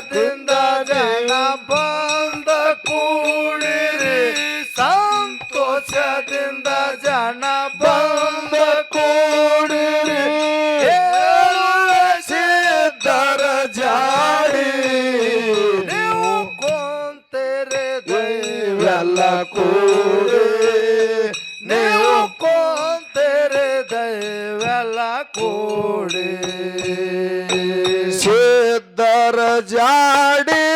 ಸಂತೋಷದಿಂದ ಜನ ಬಂದ ಕೂಡಿರಿ. ಸಂತೋಷದಿಂದ ಜನ ಬಂದ ಕೂಡಿರಿ. ಸಿದ್ಧರ ಜಾಡಿ. ನೀವು ಕೊಂತೆರೆ ದೈವೆಲ್ಲ ಕೂಡಿ. ನೀವು ಕೊಂತೆರೆ ದೈವೆಲ್ಲ ಕೂಡಿ. ಜಾಡಿ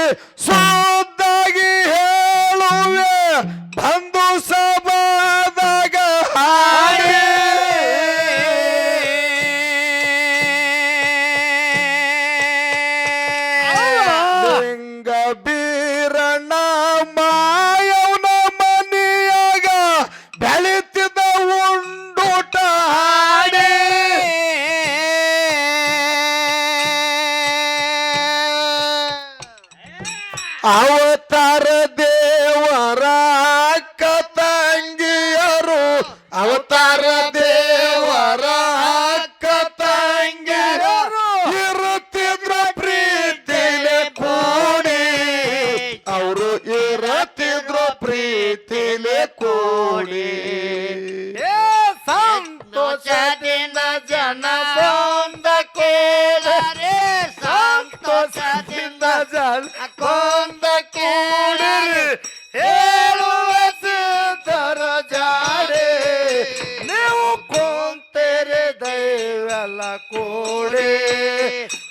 ಕೂಡಿ.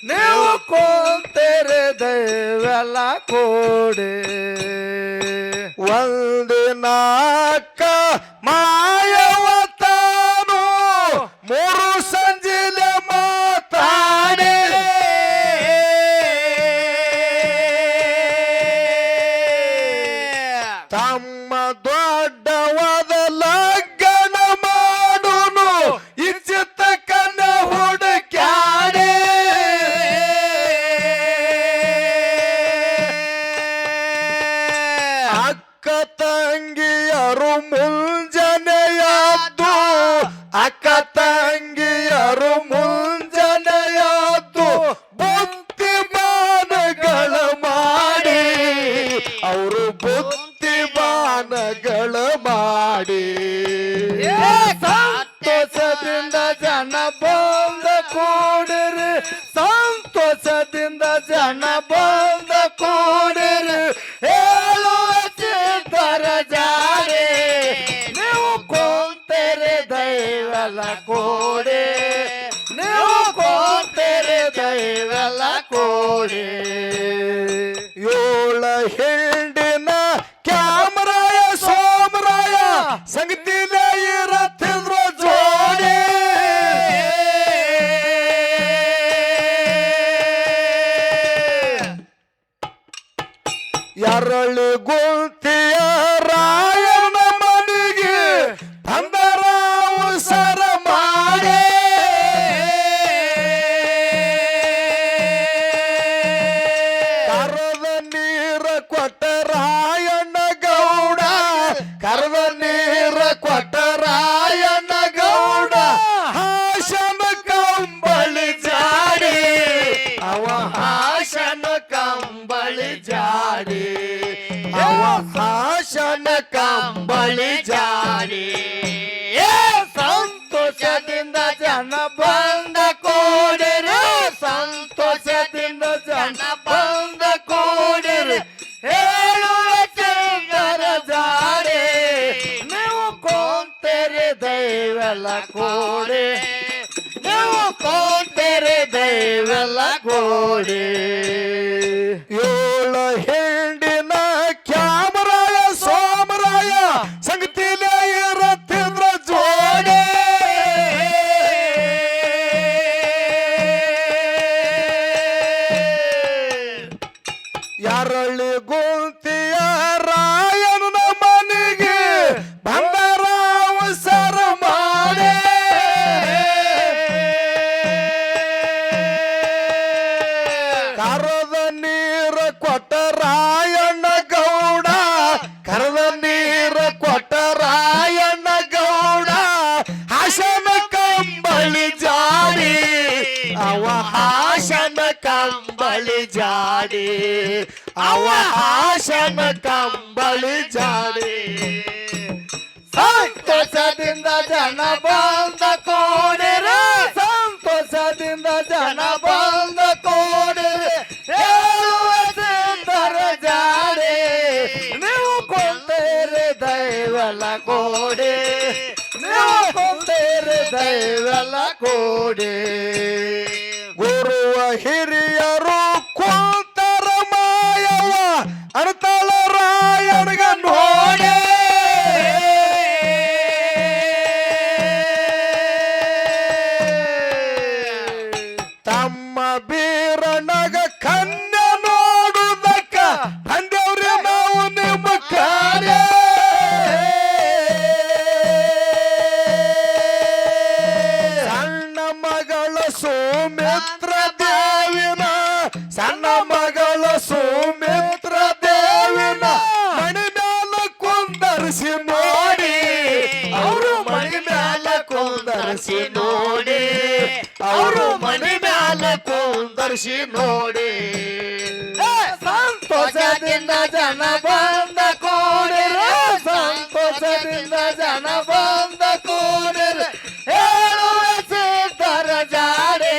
ನೀವು ಕೊಂತೆರೆ ದೈವೆಲ್ಲ ಕೂಡಿ. ಒಂದಿನ ಅಕ್ಕ ಮಾಯವ ತಾನು ಮೂರು ಸಂಜಿಲೆ ಮಾತಾಡಿ. ತಮ್ಮ ಸಿದ್ಧರ ಜಾರೆ ನೀವು ಕೊಂತೆರೆ ದೈವಲ ಕೋಡೆ. ನೀವು ಕೊಂತೆರೆ ದೈವಲ ಕೂಡಿ. ಎರಳಿ ಗುಂತಿಯ ಕಂಬಳಿ ಜಾರಿ ಸಂತೋಷದಿಂದ ಜನ ಬಂದ ಕೋಡರು, ಸಂತೋಷದಿಂದ ಜನ ಬಂದ ಕೋಡರು. ಹೇಳುವ ಚಂದರ ಜಾರಿ ನೀವು ಕೋಂತೆರೆ ದೈವೆಲ್ಲ ಕೋಡೆ. ನೀವು ಕೋಂತೆರೆ ದೈವೆಲ್ಲ ಕೂಡಿ. ಹೆಸರ ಕೊಟ್ಟರಾಯಣ್ಣ ಗೌಡ, ಹಾಸನ ಕಂಬಳಿ ಜಾಡಿ, ಅವ ಹಾಸನ ಕಂಬಳಿ ಜಾಡಿ, ಅವ ಹಾಸನ ಕಂಬಳಿ ಜಾಡಿ. ಸಂತಸದಿಂದ ಜನ ಬಂದ ದೈವಲ ಕೋಡಿ. ಕೊಂದೇರಿ ದೈವಲ ಗುರುವ ಹಿರಿಯರು ಕುಂದರ್ಸಿ ನೋಡಿ. ಅವರು ಮನೆ ಮ್ಯಾಲ ಕುಂದರ್ಸಿ ನೋಡಿ. ಸಂತೋಷದಿಂದ ಜನ ಬಂದ ಕೋಡಿರ. ಸಂತೋಷದಿಂದ ಜನ ಬಂದ ಕೋಡಿರ. ಹೇಳುವ ಸಿದ್ಧರ ಜಾಡೆ.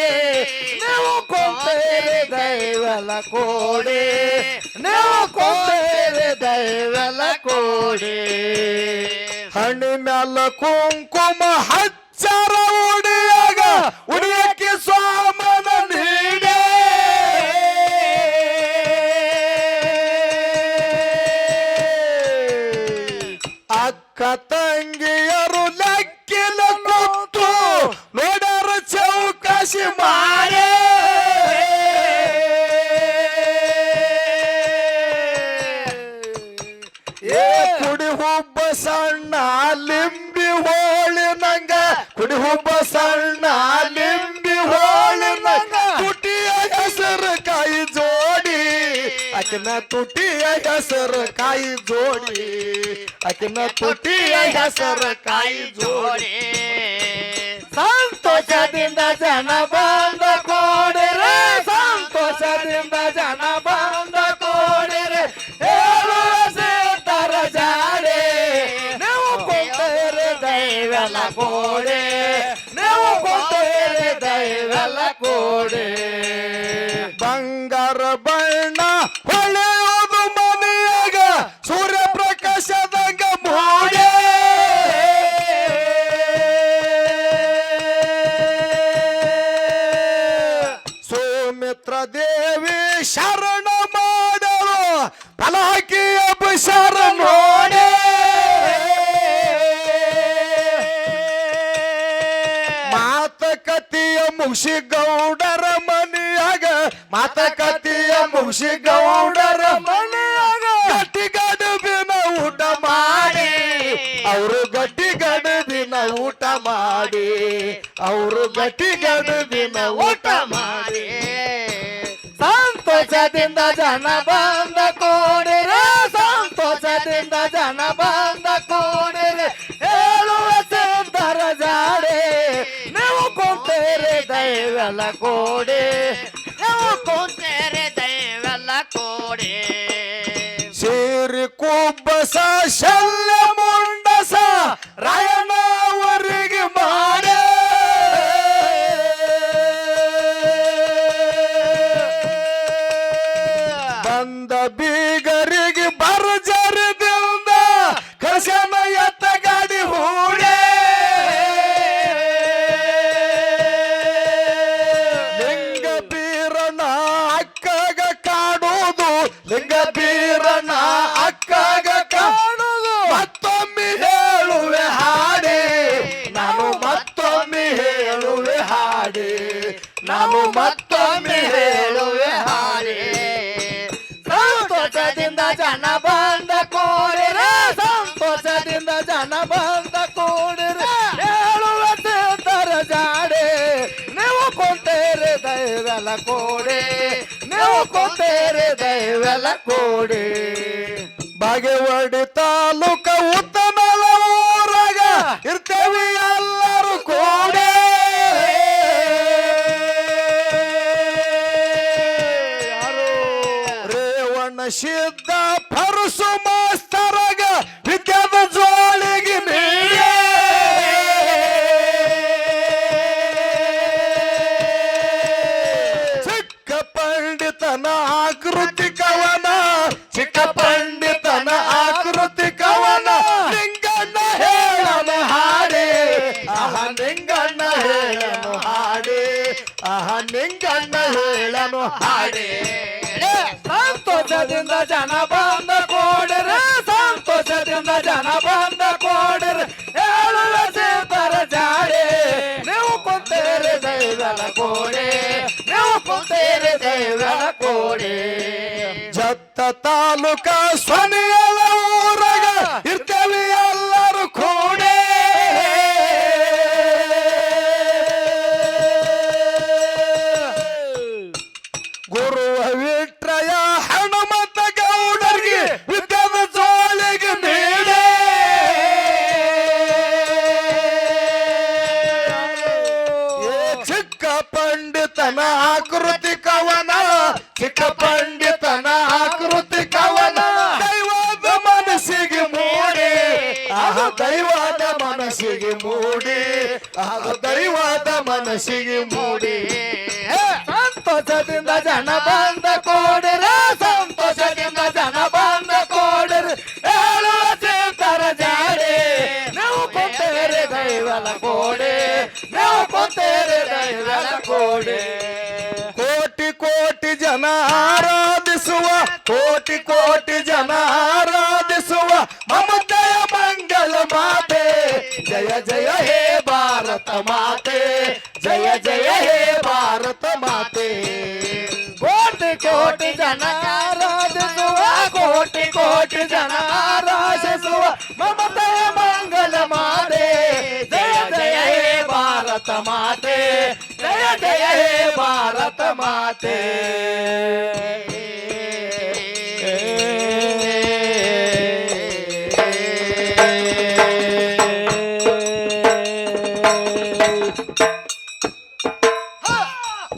ನೀವು ಕೊಂತೇರಿ ದೈವಲ ಕೋಡಿ. ನೀವು ಕೊಂತೇರಿ ದೈವಲ ಕೋಡಿ. ಹಣ್ಣಿ ಮ್ಯಾಲ ಕುಂಕುಮ ಹಚ್ಚಾರ ಉಡಿಯಾಗ ಉಡಿಯಕ್ಕೆ ಸ್ವಾಮನ ನೀಡೆ. ಅಕ್ಕ ತಂಗಿಯರು ಲೆಕ್ಕಿಲ ಕೂತು ನೋಡರ ಚೌಕಾಶಿ ಮಾಡೆ ಸಣ್ಣ ಲಿಂಬಿ ಹೋಳಿ ನಂಗ ತುಟಿಯ ಹೆಸರು ಕಾಯಿ ಜೋಡಿ. ಅಕಿನ ತುಟಿಯ ಹೆಸರು ಕಾಯಿ ಜೋಡಿ. ಅಕಿನ ತುಟಿಯ ಹೆಸರು ಕಾಯಿ ಜೋಡಿ. ಸಂತೋಷದಿಂದ ಜನ ಬಂದ ಕೋಡಿರೆ, ಸಂತೋಷದಿಂದ ಜನ ಬಂದ ಕೋಡಿರೆ. ಹೇಳುವ ಸಿದ್ಧರ ಜಾಡೆ, ನೀವು ಕೊಂತೇರಿ ದೈವಲ ಕೋಡೆ. ನೀವು ದೈವಲ ಕೋಡೆ. ಬಂಗಾರ ಬಣ್ಣ ಹೊಳೆಯೋದು ಮನೆಯಾಗ ಸೂರ್ಯ ಪ್ರಕಾಶದಾಗ ಮೋಡೆ. ಸೌಮಿತ್ರ ದೇವಿ ಶರಣ ಮಾಡಲು ಅಭಿಷಾರ ನೋಡೆ ಮುಗಿಸಿ ಗೌಡರ ಮನೆಯಾಗ, ಮಾತಕತೆಯ ಮುಗಿಸಿ ಗೌಡರ ಮನೆಯಾಗ ಗಟ್ಟಿ ಗಡುಬಿನ ಊಟ ಮಾಡಿ, ಅವರು ಗಟ್ಟಿ ಗಡುಬಿನ ಊಟ ಮಾಡಿ, ಅವರು ಗಟ್ಟಿ ಗಡುಬಿನ ಊಟ ಮಾಡಿ. ಸಂತೋಷದಿಂದ ಜನ ಬಂದ ಕೋಡಿರ ಸಂತೋಷದಿಂದ ಜನ ಬಂದ ದೈವಲ ಕೋಡೆ. ನೀವು ಕೊಂತೇರಿ ಕೋಡೆ. ಸೇರಿ ಕುಬ್ಬಸ ಶಲ್ಯ ದೈವಲ ಕೋಡೆ. ನೀವು ಕೊಂತೇರಿ ದೈವಲ ಕೋಡೆ. ಬಾಗೇವಾಡಿ ತಾಲೂಕ ಉತ್ತಮ ಊರಾಗ ಇರ್ತೇವಿ ನಿಂಗಣ್ಣ ಹೇಳನು ಹಾಡೇ. ಸಂತೋಷದಿಂದ ಜನ ಬಂದ ಕೋಡರ ಸಂತೋಷದಿಂದ ಜನ ಬಂದ ಕೋಡರ ಹೇಳುವ ಸೇತರ ಜಾಡೆ. ನೀವು ಕುಂತೇರೆ ದೈವಲ ಕೋಡೆ ನೀವು ಕುಂತೇರೆ ದೈವಲ ಕೋಡೆ. ಜತ್ತ ತಾಲೂಕ ಸ್ವನಿಯಲ ಮೂಡಿ ಆಹ ದೈವದ ಮನಸ್ಸಿಗೆ ಮೂಡಿ. ಸಂತೋಷದಿಂದ ಜನ ಬಂದ ಕೋಡರ, ಸಂತೋಷದಿಂದ ಜನ ಬಂದ ಕೋಡರ. ಹೇಳುವ ಸೇತರ ಜಾಡೆ ನಾವು ಕುಂತೇರಿ ದೈವಲ ಕೋಡೆ ನೀವು ಕುಂತೇರಿ ದೈವಲ ಕೋಡೆ. ಕೋಟಿ ಕೋಟಿ ಜನ ಆರಾಧಿಸುವ, ಕೋಟಿ ಕೋಟಿ ಜನ ಆರಾಧಿಸುವ, ಮಮತೆಯ ಮಂಗಲ ಮಾತೆ ಜಯ ಜಯ ಹೇ ಭಾರತ ಮಾತೆ ಜಯ ಜಯ ಹೇ ಭಾರತ ಮಾತೆ ಕೋಟಿ ಕೋಟಿ ಜನ ಆರಾಧಿಸುವ ಕೋಟಿ ಕೋಟಿ ಜನ ಆರಾಧಿಸುವ ಮಮತೆಯ ಮಂಗಲ ಮಾತೆ ಜಯ ಜಯ ಹೇ ಭಾರತ ಮಾತೆ ಜಯ ಜಯ ಹೇ ಭಾರತ ಮಾತೆ